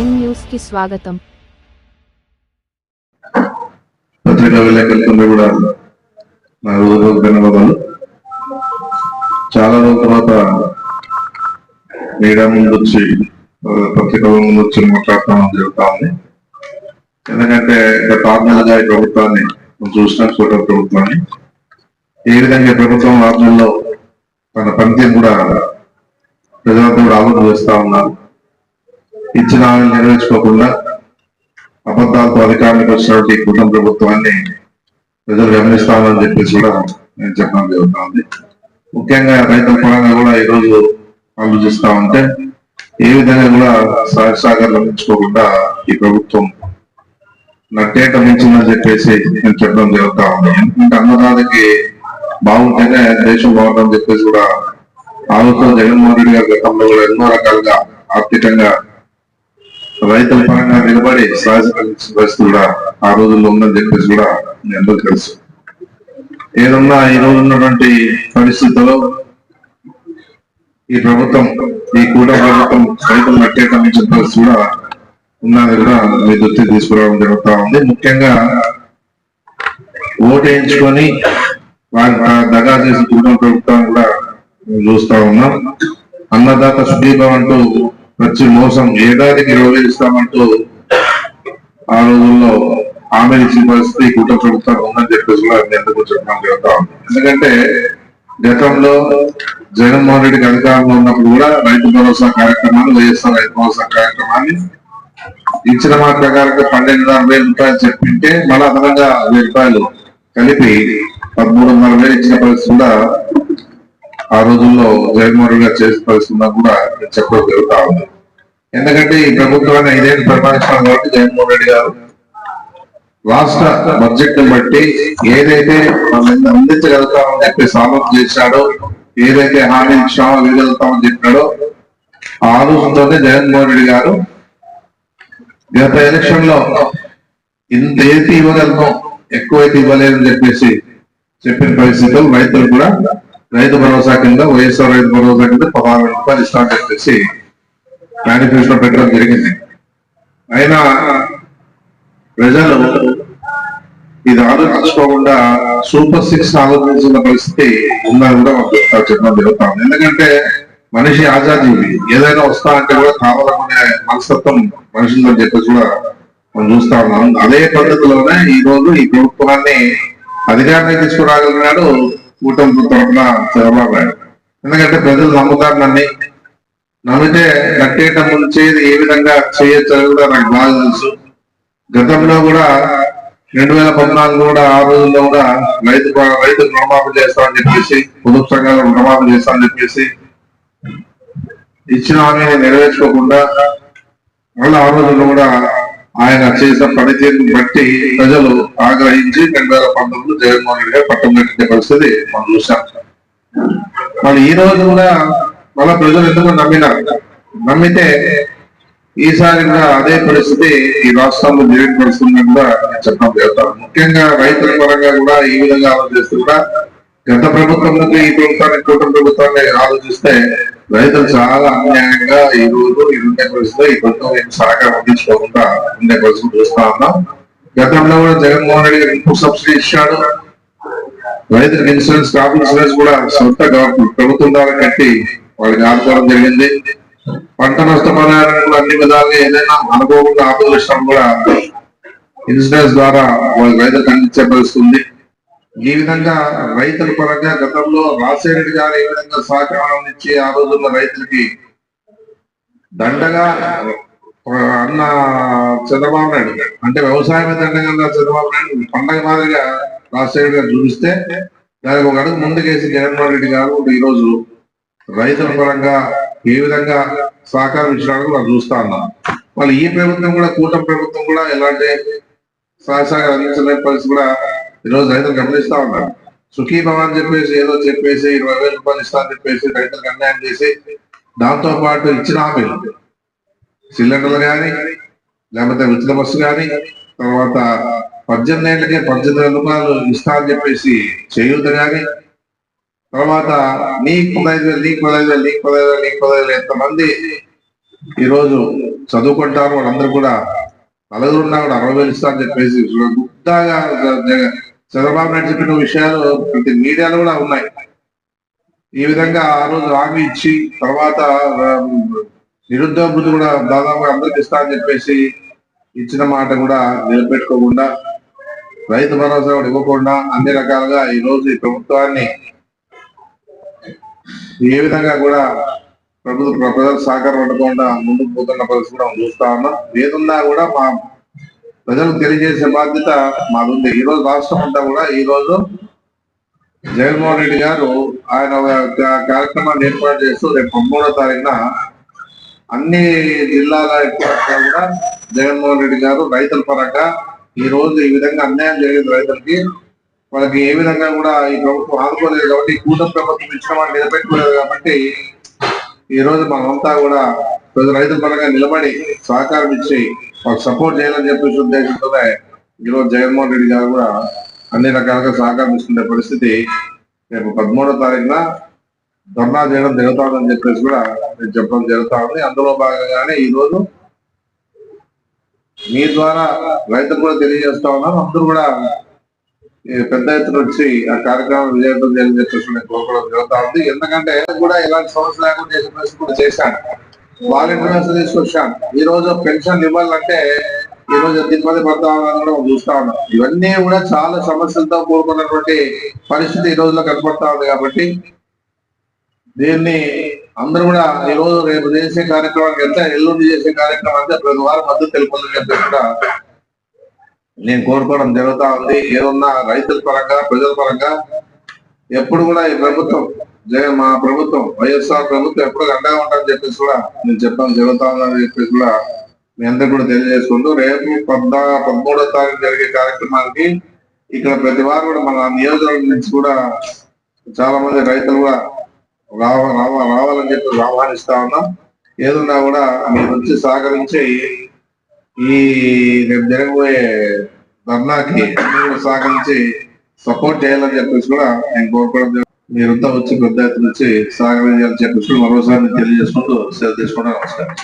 Prime న్యూస్కి స్వాగతం. పత్రికా విలేకరులందరూ కూడా నా హృదయపూర్వక ధన్యవాదాలు. చాలా రోజుల తర్వాత మీడియా ముందు వచ్చి పత్రికల ముందు వచ్చి మాట్లాడటం జరుగుతా ఉంది. ఎందుకంటే గత ఆరు నెలలుగా ఈ ప్రభుత్వాన్ని మనం చూసిన కూటమి ప్రభుత్వాన్ని ఏ విధంగా ప్రభుత్వం ఆరు నెలల్లో తన పనితీరు కూడా ప్రజలంతా కూడా ఆలోచన చేస్తా ఉన్నారు. ఇచ్చిన హామీలు నెరవేర్చుకోకుండా అబద్ధాలతో అధికారానికి వచ్చినటువంటి ఈ కుటుంబ ప్రభుత్వాన్ని ప్రజలు గమనిస్తామని చెప్పేసి కూడా నేను చెప్పడం జరుగుతా ఉంది ముఖ్యంగా రైతుల పరంగా కూడా ఈ ఆలోచిస్తా ఉంటే ఏ విధంగా కూడా సహసాగర్ లభించుకోకుండా ఈ ప్రభుత్వం నట్టేట మించిందని చెప్పేసి నేను చెప్పడం జరుగుతా ఉంది. ఎందుకంటే అన్నదానికి బాగుంటేనే దేశం బాగుంటుందని చెప్పేసి కూడా ఆలోచన జగన్మోహన్ రెడ్డి గారి గతంలో కూడా ఎన్నో రకాలుగా ఆర్థికంగా రైతుల పరంగా నిలబడి సహజ పరిస్థితి కూడా ఆ రోజుల్లో ఉందని చెప్పేసి కూడా మీ తెలుసు. ఏదన్నా ఈ రోజు ఉన్నటువంటి పరిస్థితుల్లో ఈ ప్రభుత్వం ఈ కూడా ప్రభుత్వం రైతులు నట్టేటమించిన పరిస్థితి కూడా ఉన్నది కూడా మీ దృష్టి తీసుకురావడం జరుగుతూ ఉంది. ముఖ్యంగా ఓటు వేయించుకొని వారి దగా చేసి కుటుంబ ప్రభుత్వం కూడా చూస్తా ఉన్నాం. అన్నదాత సుదీపం అంటూ వచ్చి మోసం ఏడాదికి ఇరవై వేలు ఇస్తామంటూ ఆ రోజుల్లో ఆమె ఇచ్చిన పరిస్థితి ఈ కుటుంబ ప్రభుత్వం ఉందని చెప్పేసి కూడా ఎందుకు చెప్పడం జరుగుతా ఉంది. ఎందుకంటే గతంలో జగన్మోహన్ రెడ్డికి అధికారంలో ఉన్నప్పుడు కూడా రైతు భరోసా కార్యక్రమాన్ని వైఎస్ఆర్ రైతు భరోసా కార్యక్రమాన్ని ఇచ్చిన మాట ప్రకారంగా పన్నెండున్నర వేల రూపాయలు చెప్పింటే మళ్ళీ అదనంగా వెయ్యి రూపాయలు కలిపి పదమూడున్నర వేలు ఇచ్చిన పరిస్థితి కూడా ఆ రోజుల్లో జగన్మోహన్ రెడ్డి గారు చేసిన పరిస్థితున్నా కూడా చెప్పడం జరుగుతా ఉంది. ఎందుకంటే ఈ ప్రభుత్వాన్ని ఐదేళ్ళు పరిపాలించాలి కాబట్టి జగన్మోహన్ రెడ్డి గారు రాష్ట్ర బడ్జెట్ని బట్టి ఏదైతే మనం అందించగలుగుతామని చెప్పి సామర్థ్యం చేశాడో ఏదైతే హామీ ఇచ్చామో వేయగలుగుతామని చెప్పాడో ఆ ఆలోచనతోనే జగన్మోహన్ రెడ్డి గారు గత ఎలక్షన్లో ఇంత ఏది ఇవ్వగలను ఎక్కువైతే ఇవ్వలేదని చెప్పేసి చెప్పిన పరిస్థితులు రైతులు కూడా రైతు భరోసా కింద వైఎస్ఆర్ రైతు భరోసా కింద పదహారు వేల రూపాయలు ఇస్తామని చెప్పేసి మేనిఫెస్టో పెట్టడం జరిగింది. అయినా ప్రజలు ఇది ఆలోచించుకోకుండా సూపర్ సిక్స్ ఆలోచించిన పరిస్థితి ఉందని కూడా మాకు చెప్పడం జరుగుతాం. ఎందుకంటే మనిషి ఆజాదీవి ఏదైనా వస్తా అంటే కూడా కావాలనుకునే మనస్తత్వం మనుషులని చెప్పేసి కూడా మనం చూస్తా ఉన్నాం. అదే పద్ధతిలోనే ఈ రోజు ఈ ప్రభుత్వాన్ని అధికారాన్ని తీసుకురాగలిగినాడు కూటమి తరఫున చంద్రబాబు నాయుడు. ఎందుకంటే ప్రజలు నమ్ముతారు నన్ను నమ్మితే కట్టేట ముందు ఏ విధంగా చేయొచ్చు కూడా నాకు బాగా తెలుసు. గతంలో కూడా రెండు వేల పద్నాలుగు కూడా ఆ రోజుల్లో కూడా రైతు రైతు రుణమాఫీ చేస్తామని చెప్పేసి పొదుపు సంఘాలు రుణమాఫీ చేస్తామని చెప్పేసి ఇచ్చిన హామీని నెరవేర్చుకోకుండా మళ్ళీ ఆ రోజుల్లో కూడా ఆయన చేసిన పనితీరుని బట్టి ప్రజలు ఆగ్రహించి రెండు వేల పంతొమ్మిది జగన్మోహన్ రెడ్డి గారు పట్టం కట్టిన పరిస్థితి మనం చూసాం మరి ఈ రోజు కూడా మళ్ళా ప్రజలు ఎందుకు నమ్మినారు? నమ్మితే ఈసారి అదే పరిస్థితి ఈ రాష్ట్రంలో జరిగిపడుతుందని కూడా నేను చెప్పడం జరుగుతాను ముఖ్యంగా రైతుల పరంగా కూడా ఈ విధంగా ఆలోచిస్తూ కూడా గత ప్రభుత్వం నుంచి ఈ ప్రభుత్వాన్ని కూటమి ప్రభుత్వాన్ని ఆలోచిస్తే రైతులు చాలా అన్యాయంగా ఈ రోజు ఈ ఉండే పరిస్థితిలో ఈ ప్రభుత్వం ఏం సహకారం అందించుకోకుండా ఉండే పరిస్థితి చూస్తా ఉన్నాం. గతంలో కూడా జగన్మోహన్ రెడ్డి గారు ఇన్పుట్ సబ్సిడీ ఇచ్చాడు. రైతులకు ఇన్సూరెన్స్ క్రాప్ ఇన్సూరెన్స్ కూడా సొంత గవర్నమెంట్ ప్రభుత్వం ద్వారా కట్టి వాళ్ళకి ఆదుకోవడం జరిగింది. పంట నష్టపరిహారం అన్ని విధాలుగా ఏదైనా అనుకోకుండా ఆపదలు కూడా ఇన్సూరెన్స్ ద్వారా వాళ్ళ రైతులకు అందించే పరిస్థితి ఈ విధంగా రైతుల పరంగా గతంలో రాజశేఖర గారు ఏ విధంగా సహకారం ఇచ్చి ఆ రోజుల్లో రైతులకి దండగా అన్న చంద్రబాబు నాయుడు అంటే వ్యవసాయమే దండగా అన్న చంద్రబాబు నాయుడు పండగ మాదిరిగా రాజశేఖర్ గారు చూపిస్తే దానికి ఒక అడుగు ముందుకేసి జగన్మోహన్ రెడ్డి గారు ఈ రోజు రైతుల పరంగా ఏ విధంగా సహకారం ఇచ్చినాడో మనం చూస్తా ఉన్నాం. మళ్ళీ ఈ ప్రభుత్వం కూడా కూటమి ప్రభుత్వం కూడా ఎలాంటి సహసాగా అందించలేని పరిస్థితి కూడా ఈ రోజు రైతులు గమనిస్తా ఉన్నారు. సుఖీ భవన్ అని చెప్పేసి ఏదో చెప్పేసి ఇరవై వేల రూపాయలు ఇస్తా అని చెప్పేసి రైతులకు అన్యాయం చేసి దాంతో పాటు ఇచ్చిన హామీలు. సిలిండర్లు కానీ లేకపోతే ఉచిత బస్సు కానీ తర్వాత పద్దెనిమిది ఏళ్ళకే పద్దెనిమిది వేల రూపాయలు ఇస్తా అని చెప్పేసి చేయూత కానీ తర్వాత నీకు పదహైదు వేలు నీకు పదహైదు వేలు నీకు పదహైదు వేలు నీకు పదహైదు వేలు ఎంతమంది ఈరోజు చదువుకుంటారు వాళ్ళందరూ కూడా నలుగురున్నా కూడా అరవై వేలు ఇస్తా అని చెప్పేసి గుడ్డాగా చంద్రబాబు నాయుడు చెప్పిన విషయాలు ప్రతి మీడియాలో కూడా ఉన్నాయి. ఈ విధంగా ఆ రోజు హామీ ఇచ్చి తర్వాత నిరుద్యోగ కూడా దాదాపుగా అందరికి ఇస్తా అని చెప్పేసి ఇచ్చిన మాట కూడా నిలబెట్టుకోకుండా రైతు భరోసా కూడా ఇవ్వకుండా అన్ని రకాలుగా ఈ రోజు ఈ ప్రభుత్వాన్ని ఏ విధంగా కూడా ప్రభుత్వ ప్రజల సహకారం ఉండకుండా ముందుకు పోతున్న పరిస్థితి కూడా చూస్తా ఉన్నాం. ఏదున్నా కూడా మా ప్రజలకు తెలియజేసే బాధ్యత మాకుంది. ఈ రోజు రాష్ట్రం అంతా కూడా ఈ రోజు జగన్మోహన్ రెడ్డి గారు ఆయన కార్యక్రమాన్ని ఏర్పాటు చేస్తూ రేపు పదమూడో తారీఖున అన్ని జిల్లాల కూడా జగన్మోహన్ రెడ్డి గారు రైతుల పరంగా ఈ రోజు ఈ విధంగా అన్యాయం జరిగింది రైతులకి. వాళ్ళకి ఏ విధంగా కూడా ఈ ప్రభుత్వం ఆదుకోలేదు కాబట్టి కూటమి ప్రభుత్వం ఇచ్చిన వాళ్ళు నిలబెట్టుకోలేదు కాబట్టి ఈ రోజు మనమంతా కూడా రైతుల పరంగా నిలబడి సహకారం ఇచ్చి వాళ్ళకి సపోర్ట్ చేయాలని చెప్పేసి ఉద్దేశంతోనే ఈ రోజు జగన్మోహన్ రెడ్డి గారు కూడా అన్ని రకాలుగా సహకారం పరిస్థితి. రేపు పదమూడో తారీఖున ధర్నా చేయడం జరుగుతుందని చెప్పేసి కూడా నేను చెప్పడం జరుగుతా ఉంది. అందులో భాగంగానే ఈ రోజు మీ ద్వారా రైతులు కూడా తెలియజేస్తా ఉన్నాం అందరూ కూడా ఈ పెద్ద ఎత్తున వచ్చి ఆ కార్యక్రమం విజయవంతం చేయాలని చెప్పేసి నేను కోరుకోవడం జరుగుతా ఉంది. ఎందుకంటే కూడా ఇలాంటి సమస్య లేకుండా చేసే ప్రయత్నం కూడా చేశాను. వాలంటీర్ వ్యవస్థ తీసుకొచ్చాను ఈ రోజు పెన్షన్ ఇవ్వాలంటే ఈ రోజు ఎంత ఇబ్బంది పడతా కూడా చూస్తా ఉన్నాం. ఇవన్నీ కూడా చాలా సమస్యలతో కూడుకున్నటువంటి పరిస్థితి ఈ రోజులో కనపడతా ఉంది కాబట్టి దీన్ని అందరూ కూడా ఈ రోజు రేపు చేసే కార్యక్రమానికి ఎంత ఎల్లుండి చేసే కార్యక్రమం అంతా ప్రతి వారం మద్దతు తెలుపుతుందని చెప్పేసి కూడా నేను కోరుకోవడం జరుగుతా ఉంది. ఏదన్నా రైతుల పరంగా ప్రజల పరంగా ఎప్పుడు కూడా ఈ ప్రభుత్వం జగన్ మా ప్రభుత్వం వైఎస్ఆర్ ప్రభుత్వం ఎప్పుడు అండగా ఉంటామని చెప్పేసి కూడా నేను చెప్పడం జరుగుతా ఉందని చెప్పేసి కూడా మీ అందరికి కూడా తెలియజేసుకుంటూ రేపు పద్నా పదమూడో తారీఖు జరిగే కార్యక్రమానికి ఇక్కడ ప్రతి వారు కూడా మన నియోజకవర్గం నుంచి కూడా చాలా మంది రైతులు కూడా రావ రావ రావాలని చెప్పి ఆహ్వానిస్తా ఉన్నాం. ఏదున్నా కూడా మీరు వచ్చి సహకరించి ఈ రేపు జరగబోయే ధర్నాకి కూడా సహకరించి సపోర్ట్ చేయాలని చెప్పేసి కూడా నేను కోరుకోవడం మీరంతా వచ్చి పెద్ద ఎత్తున వచ్చి సహకరించాలని చెప్పేసి మరోసారి తెలియజేసుకుంటూ సెలవు తీసుకుంటూ నమస్కారం.